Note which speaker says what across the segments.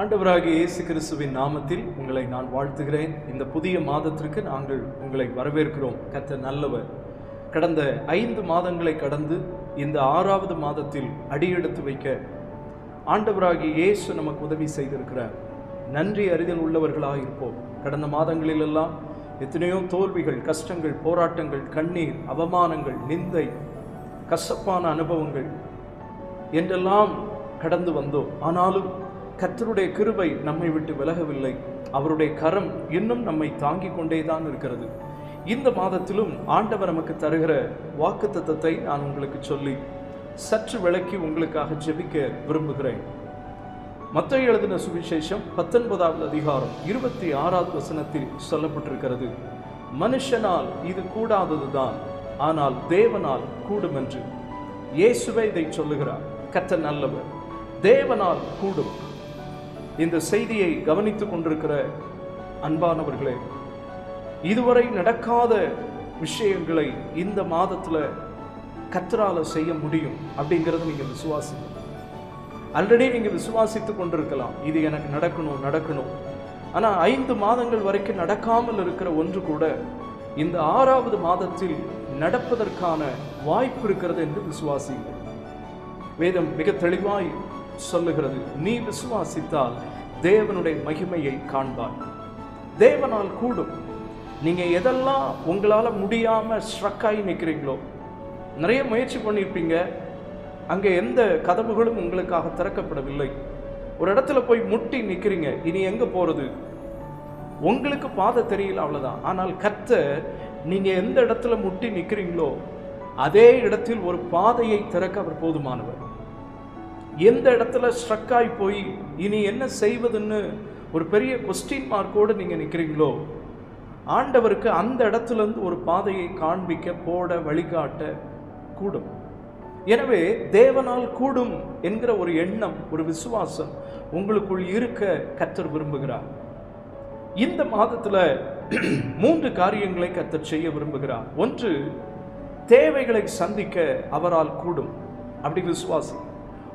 Speaker 1: ஆண்டவராகிய இயேசு கிறிஸ்துவின் நாமத்தில் உங்களை நான் வாழ்த்துகிறேன். இந்த புதிய மாதத்திற்கு நாங்கள் உங்களை வரவேற்கிறோம். கத்த நல்லவர். கடந்த ஐந்து மாதங்களை கடந்து இந்த ஆறாவது மாதத்தில் அடியெடுத்து வைக்க ஆண்டவராகிய இயேசு நமக்கு உதவி செய்திருக்கிறார். நன்றி அறிதல் உள்ளவர்களாக இருப்போம். கடந்த மாதங்களிலெல்லாம் எத்தனையோ தோல்விகள் கஷ்டங்கள் போராட்டங்கள் கண்ணீர் அவமானங்கள் நிந்தை கசப்பான அனுபவங்கள் என்றெல்லாம் கடந்து வந்தோம். ஆனாலும் கத்தருடைய கிருபை நம்மை விட்டு விலகவில்லை. அவருடைய கரம் இன்னும் நம்மை தாங்கிக் கொண்டே தான் இருக்கிறது. இந்த மாதத்திலும் ஆண்டவர் நமக்கு தருகிற வாக்குத்தத்தத்தை நான் உங்களுக்கு சொல்லி சற்று விளக்கி உங்களுக்காக ஜெபிக்க விரும்புகிறேன். மத்த எழுதின சுவிசேஷம் பத்தொன்பதாவது அதிகாரம் இருபத்தி ஆறாவது வசனத்தில் சொல்லப்பட்டிருக்கிறது மனுஷனால் இது கூடாததுதான் ஆனால் தேவனால் கூடும் என்று இயேசுவே இதை சொல்லுகிறார் கத்த நல்லவர். தேவனால் கூடும். இந்த செய்தியை கவனித்துக் கொண்டிருக்கிற அன்பானவர்களே இதுவரை நடக்காத விஷயங்களை இந்த மாதத்தில் கத்தரால செய்ய முடியும் அப்படிங்கிறத நீங்கள் விசுவாசிங்க. ஆல்ரெடி நீங்கள் விசுவாசித்து கொண்டிருக்கலாம். இது எனக்கு நடக்கணும் நடக்கணும். ஆனால் ஐந்து மாதங்கள் வரைக்கும் நடக்காமல் இருக்கிற ஒன்று கூட இந்த ஆறாவது மாதத்தில் நடப்பதற்கான வாய்ப்பு இருக்கிறது என்று விசுவாசிங்க. வேதம் மிக தெளிவாய் சொல்லுகிறது. நீ விசுவாசித்தால் தேவனுடைய மகிமையை காண்பாய். தேவனால் கூடும். நீங்கள் எதெல்லாம் உங்களால் முடியாமல் ஸ்ட்ரக்காகி நிற்கிறீங்களோ நிறைய முயற்சி பண்ணியிருப்பீங்க. அங்கே எந்த கதவுகளும் உங்களுக்காக திறக்கப்படவில்லை. ஒரு இடத்துல போய் முட்டி நிற்கிறீங்க இனி எங்கே போகிறது உங்களுக்கு பாதை தெரியல அவ்வளோதான் ஆனால் கத்த நீங்கள் எந்த இடத்துல முட்டி நிற்கிறீங்களோ அதே இடத்தில் ஒரு பாதையை திறக்க அவர் போதுமானவர். எந்த இடத்துல ஸ்ட்ரக் ஆகி போய் இனி என்ன செய்வதுன்னு ஒரு பெரிய கொஸ்டின் மார்க்கோடு நீங்கள் நிற்கிறீங்களோ ஆண்டவருக்கு அந்த இடத்துலேருந்து ஒரு பாதையை காண்பிக்க போட வழிகாட்ட கூடும். எனவே தேவனால் கூடும் என்கிற ஒரு எண்ணம் ஒரு விசுவாசம் உங்களுக்குள் இருக்க கத்தர் விரும்புகிறார். இந்த மாதத்தில் மூன்று காரியங்களை கத்தர் செய்ய விரும்புகிறார். ஒன்று தேவைகளை சந்திக்க அவரால் கூடும். அப்படி விசுவாசி.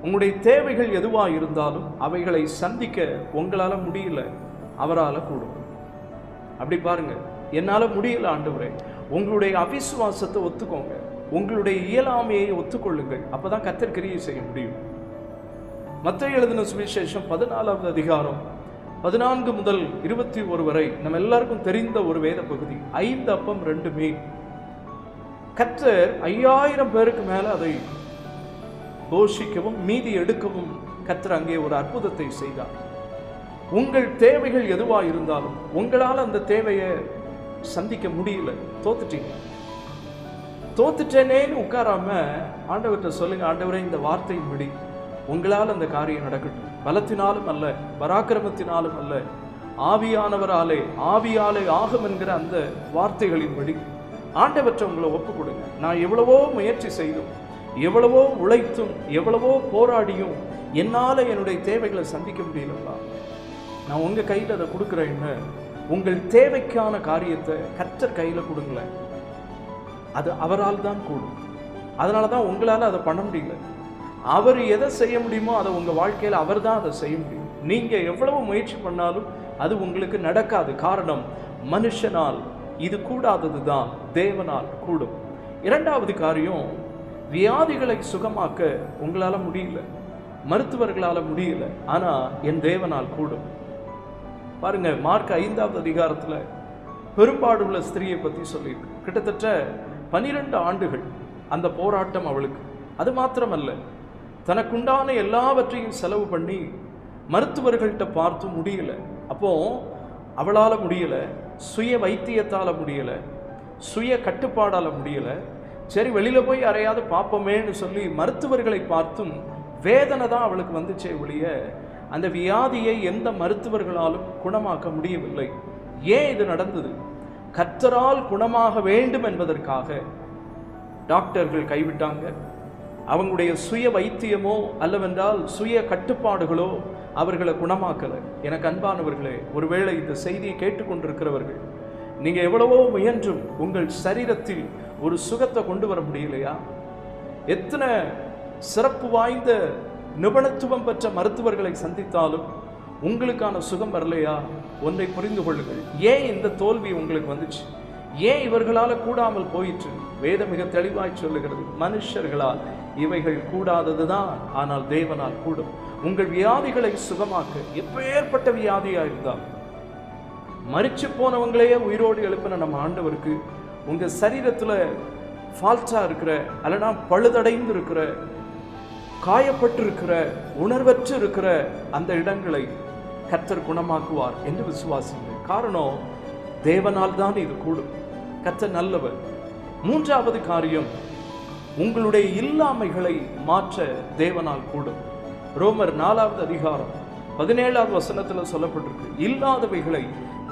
Speaker 1: உங்களுடைய தேவைகள் எதுவாக இருந்தாலும் அவைகளை சந்திக்க உங்களால் முடியல அவரால் கூடும். அப்படி பாருங்க என்னால் முடியல ஆண்டவரே. உங்களுடைய அவிசுவாசத்தை ஒத்துக்கோங்க. உங்களுடைய இயலாமையை ஒத்துக்கொள்ளுங்கள். அப்போ தான் கிரியை செய்ய முடியும். மற்ற எழுதின சுவிசேஷம் பதினாலாவது அதிகாரம் பதினான்கு முதல் இருபத்தி ஒரு வரை நம்ம எல்லாருக்கும் தெரிந்த ஒரு வேத பகுதி ஐந்து அப்பம் ரெண்டு மீன். கத்தர் ஐயாயிரம் பேருக்கு மேலே அதை போஷிக்கவும் மீதி எடுக்கவும் கத்தர் அங்கே ஒரு அற்புதத்தை செய்தார். உங்கள் தேவைகள் எதுவாக இருந்தாலும் உங்களால் அந்த தேவையை சந்திக்க முடியல. தோத்துட்டீங்க. தோத்துட்டேனேன்னு உட்காராம ஆண்டவர்கிட்ட சொல்லுங்க ஆண்டவரே இந்த வார்த்தையின்படி உங்களால் அந்த காரியம் நடக்கட்டும். பலத்தினாலும் அல்ல பராக்கிரமத்தினாலும் அல்ல ஆவியானவராலே ஆவியாலே ஆகும் என்கிற அந்த வார்த்தைகளின்படி ஆண்டவற்றை உங்களை ஒப்பு கொடுங்க. நான் எவ்வளவோ முயற்சி செய்தோம் எவ்வளவோ உழைத்தும் எவ்வளவோ போராடியும் என்னால் என்னுடைய தேவைகளை சந்திக்க முடியலப்பா. நான் உங்கள் கையில் அதை கொடுக்குறேன்னு உங்கள் தேவைக்கான காரியத்தை கற்றர் கையில் கொடுங்களேன். அது அவரால் தான் கூடும். அதனால தான் உங்களால் அதை பண்ண முடியல. அவர் எதை செய்ய முடியுமோ அதை உங்கள் வாழ்க்கையில் அவர் தான் அதை செய்ய முடியும். நீங்கள் எவ்வளவு முயற்சி பண்ணாலும் அது உங்களுக்கு நடக்காது. காரணம் மனுஷனால் இது கூடாதது தான் தேவனால் கூடும். இரண்டாவது காரியம் வியாதிகளை சுகமாக்க உங்களால் முடியல. மருத்துவர்களால் முடியல. ஆனால் என் தேவனால் கூடும். பாருங்க மார்க் ஐந்தாவது அதிகாரத்தில் பெரும்பாடுள்ள ஸ்திரியை பற்றி சொல்லியிருக்கு. கிட்டத்தட்ட பனிரெண்டு ஆண்டுகள் அந்த போராட்டம் அவளுக்கு. அது மாத்திரமல்ல. தனக்குண்டான எல்லாவற்றையும் செலவு பண்ணி மருத்துவர்கள்ட்ட பார்த்து முடியல. அப்போ அவளால் முடியல. சுய வைத்தியத்தால் முடியலை. சுய கட்டுப்பாடால் முடியலை. சரி வெளியில் போய் யாரையாவது பார்ப்போமேன்னு சொல்லி மருத்துவர்களை பார்த்தும் வேதனை தான் அவளுக்கு வந்துச்சே ஒழிய அந்த வியாதியை எந்த மருத்துவர்களாலும் குணமாக்க முடியவில்லை. ஏன் இது நடந்தது? கத்தரால் குணமாக வேண்டும் என்பதற்காக டாக்டர்கள் கைவிட்டாங்க. அவங்களுடைய சுய வைத்தியமோ அல்லவென்றால் சுய கட்டுப்பாடுகளோ அவர்களை குணமாக்கலை. எனக்கு அன்பானவர்களே ஒருவேளை இந்த செய்தியை கேட்டுக்கொண்டிருக்கிறவர்கள் நீங்கள் எவ்வளவோ முயன்றும் உங்கள் சரீரத்தில் ஒரு சுகத்தை கொண்டு வர முடியலையா? எத்தனை சிறப்பு வாய்ந்த நிபுணத்துவம் பெற்ற மருத்துவர்களை சந்தித்தாலும் உங்களுக்கான சுகம் வரலையா? ஒன்றை புரிந்து கொள்ளுங்கள். ஏன் இந்த தோல்வி உங்களுக்கு வந்துச்சு? ஏன் இவர்களால் கூடாமல் போயிற்று? வேதம் மிக தெளிவாய் சொல்லுகிறது மனுஷர்களால் இவைகள் கூடாதது தான் ஆனால் தேவனால் கூடும். உங்கள் வியாதிகளை சுகமாக்க எப்பேற்பட்ட வியாதியாக இருந்தால் மறிச்சு போனவங்களையே உயிரோடு எழுப்பின நம்ம ஆண்டவருக்கு உங்கள் சரீரத்தில் ஃபால்ட்டாக இருக்கிற அல்லனா பழுதடைந்து இருக்கிற காயப்பட்டு இருக்கிற உணர்வற்று இருக்கிற அந்த இடங்களை கத்தர் குணமாக்குவார் என்று விசுவாசிங்க காரணம் தேவனால் தான் இது கூடும். கத்தர் நல்லவர். மூன்றாவது காரியம் உங்களுடைய இல்லாமைகளை மாற்ற தேவனால் கூடும். ரோமர் நாலாவது அதிகாரம் பதினேழாவது வசனத்தில் சொல்லப்பட்டிருக்கு. இல்லாதவைகளை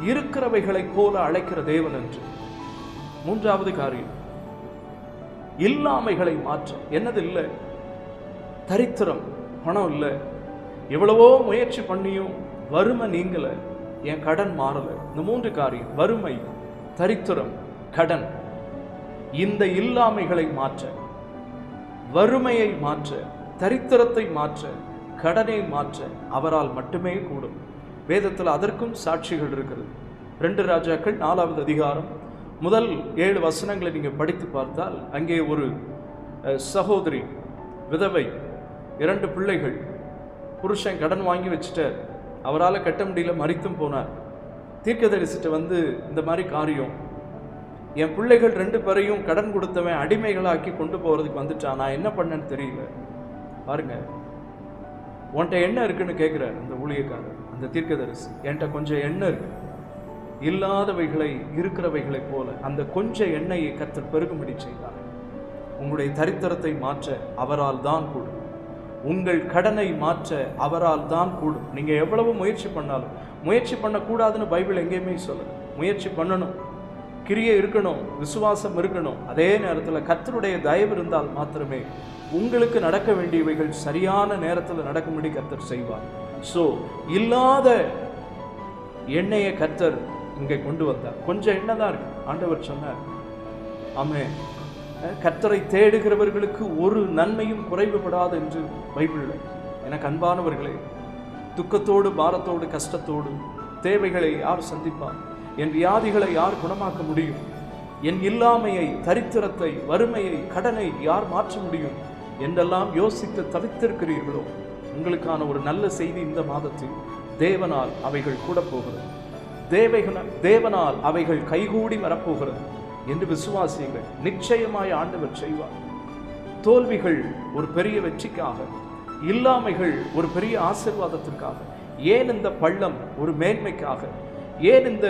Speaker 1: இருக்கிறவைகளைப் போல அழைக்கிற தேவன் என்று. மூன்றாவது காரியம். இல்லாமைகளை மாற்ற என்னது இல்லை? தரித்திரம். பணம் இல்லை. எவ்வளவோ முயற்சி பண்ணியும் வறுமை நீங்கலை. என் கடன் மாறலை. இந்த மூன்று காரியம். வறுமை தரித்திரம் கடன். இந்த இல்லாமைகளை மாற்ற. வறுமையை மாற்ற. தரித்திரத்தை மாற்ற. கடனை மாற்ற. அவரால் மட்டுமே கூடும். வேதத்தில் அதற்கும் சாட்சிகள் இருக்கிறது. ரெண்டு ராஜாக்கள் நாலாவது அதிகாரம். முதல் ஏழு வசனங்களை நீங்கள் படித்து பார்த்தால் அங்கே ஒரு சகோதரி விதவை இரண்டு பிள்ளைகள் புருஷன் கடன் வாங்கி வச்சுட்டார். அவரால் கட்ட முடியல மறித்தும் போனார். தீர்க்கதரிசிட்ட வந்து இந்த மாதிரி காரியம். என் பிள்ளைகள் ரெண்டு பேரையும் கடன் கொடுத்தவன் அடிமைகளாக்கி கொண்டு போகிறதுக்கு வந்துட்டான். நான் என்ன பண்ணேன்னு தெரியல. பாருங்க. உன்கிட்ட என்ன இருக்குன்னு கேட்குறார் அந்த ஊழியக்காரர். அந்த தீர்க்கதரிசி. என்கிட்ட கொஞ்சம் எண்ணெய் இருக்கு. இல்லாதவைகளை இருக்கிறவைகளைப் போல அந்த கொஞ்சம் எண்ணெயை கத்தர் பெருகும்படி செய்தார். உங்களுடைய தரித்திரத்தை மாற்ற அவரால் தான் கூடும். உங்கள் கடனை மாற்ற அவரால் தான் கூடும். நீங்கள் எவ்வளவு முயற்சி பண்ணாலும் முயற்சி பண்ணக்கூடாதுன்னு பைபிள் எங்கேயுமே சொல்லு முயற்சி பண்ணணும். கிரியை இருக்கணும். விசுவாசம் இருக்கணும். அதே நேரத்தில் கத்தருடைய தயவு இருந்தால் மாத்திரமே உங்களுக்கு நடக்க வேண்டியவைகள் சரியான நேரத்தில் நடக்கும்படி கர்த்தர் செய்வார். ஸோ இல்லாத எண்ணெயை கர்த்தர் இங்கே கொண்டு வந்தார். கொஞ்சம் எண்ணெய் தான் இருக்கு. ஆண்டவர் சொன்னார் ஆமே கர்த்தரை தேடுகிறவர்களுக்கு ஒரு நன்மையும் குறைவுபடாது என்று பைபிளில் எனக்கு அன்பானவர்களே துக்கத்தோடு பாரத்தோடு கஷ்டத்தோடு தேவைகளை யார் சந்திப்பார்? என் வியாதிகளை யார் குணமாக்க முடியும்? என் இல்லாமையை தரித்திரத்தை வறுமையை கடனை யார் மாற்ற முடியும்? என்றெல்லாம் யோசித்து தவித்திருக்கிறீர்களோ? உங்களுக்கான ஒரு நல்ல செய்தி இந்த மாதத்தில் தேவனால் அவைகள் கூட போகிறது தேவைகள் தேவனால் அவைகள் கைகூடி வரப்போகிறது என்று விசுவாசியுங்கள். நிச்சயமாய் ஆண்டவர் செய்வார். தோல்விகள் ஒரு பெரிய வெற்றிக்காக இல்லாமைகள் ஒரு பெரிய ஆசீர்வாதத்திற்காக ஏன் இந்த பள்ளம் ஒரு மேன்மைக்காக ஏன் இந்த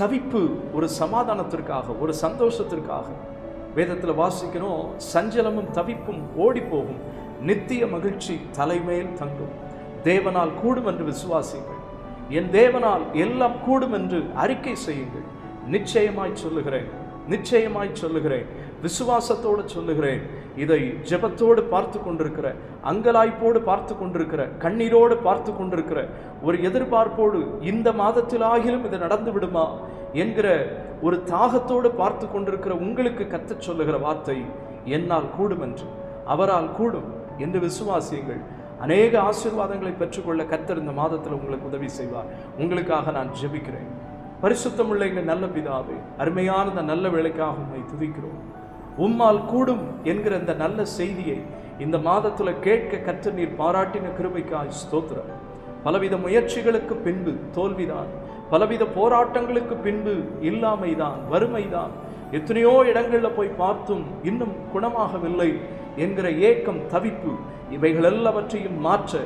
Speaker 1: தவிப்பு ஒரு சமாதானத்திற்காக ஒரு சந்தோஷத்திற்காக வேதத்தில் வாசிக்கிறோம் சஞ்சலமும் தவிப்பும் ஓடி போகும் நித்திய மகிழ்ச்சி தலைமேல் தங்கும். தேவனால் கூடும் என்று விசுவாசியுங்கள். என் தேவனால் எல்லாம் கூடும் என்று அறிக்கை செய்யுங்கள். நிச்சயமாய் சொல்லுகிறேன். நிச்சயமாய் சொல்லுகிறேன். விசுவாசத்தோடு சொல்லுகிறேன். இதை ஜெபத்தோடு பார்த்து கொண்டிருக்கிற அங்கலாய்ப்போடு பார்த்து கொண்டிருக்கிற கண்ணீரோடு பார்த்து கொண்டிருக்கிற ஒரு எதிர்பார்ப்போடு இந்த மாதத்திலாகிலும் இது நடந்து விடுமா என்கிற ஒரு தாகத்தோடு பார்த்து கொண்டிருக்கிற உங்களுக்கு கத்தச் சொல்லுகிற வார்த்தை என்னால் கூடும் என்று அவரால் கூடும். என்று விசுவாசியுங்கள். அநேக ஆசீர்வாதங்களை பெற்றுக்கொள்ள கத்தர் இந்த மாதத்தில் உங்களுக்கு உதவி செய்வார். உங்களுக்காக நான் ஜெபிக்கிறேன். பரிசுத்தமுள்ள எங்கள் நல்ல பிதாவே அருமையான இந்த நல்ல வேலைக்காக உண்மை துதிக்கிறோம். உம்மால் கூடும் என்கிற இந்த நல்ல செய்தியை இந்த மாதத்தில் கேட்க கற்று நீர் பாராட்டின கிருபைக்காய் ஸ்தோத்திரம். பலவித முயற்சிகளுக்கு பின்பு தோல்விதான். பலவித போராட்டங்களுக்கு பின்பு இல்லாமைதான் வறுமைதான். எத்தனையோ இடங்கள்ல போய் பார்த்தும் இன்னும் குணமாகவில்லை என்கிற ஏக்கம் தவிப்பு இவைகள் எல்லாவற்றையும் மாற்ற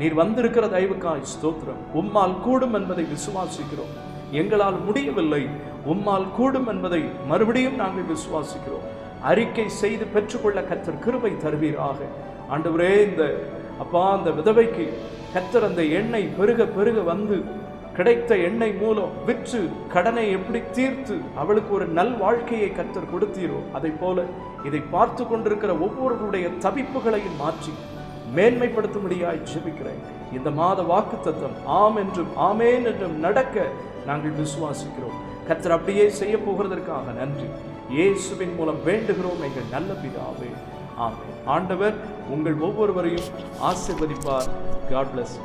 Speaker 1: நீர் வந்திருக்கிற தயவுக்காய் ஸ்தோத்திரம். உம்மால் கூடும் என்பதை விசுவாசிக்கிறோம். எங்களால் முடியவில்லை உம்மால் கூடும் என்பதை மறுபடியும் நாங்கள் விசுவாசிக்கிறோம். அறிக்கை செய்து பெற்றுக்கொள்ள கத்தர் கிருபை தருவீராக. ஆண்டவரே இந்த அப்பா அந்த விதவைக்கு கத்தர் அந்த எண்ணெய் பெருக பெருக வந்து கிடைத்த எண்ணெய் மூலம் விற்று கடனை எப்படி தீர்த்து அவளுக்கு ஒரு நல் வாழ்க்கையை கத்தர் கொடுத்தீரோ அதை போல இதை பார்த்து கொண்டிருக்கிற ஒவ்வொருவருடைய தவிப்புகளையும் மாற்றி மேன்மைப்படுத்தும்படியாய் ஜெபிக்கிறேன். இந்த மாத வாக்கு தத்தம் ஆம் என்றும் ஆமேன் என்றும் நடக்க நாங்கள் விசுவாசிக்கிறோம். கத்தர் அப்படியே செய்ய போகிறதற்காக நன்றி. இயேசுவின் மூலம் வேண்டுகிறோம் எங்கள் நல்ல பிதாவே. ஆமே ஆண்டவர் உங்கள் ஒவ்வொருவரையும் ஆசிர்வதிப்பார். God plus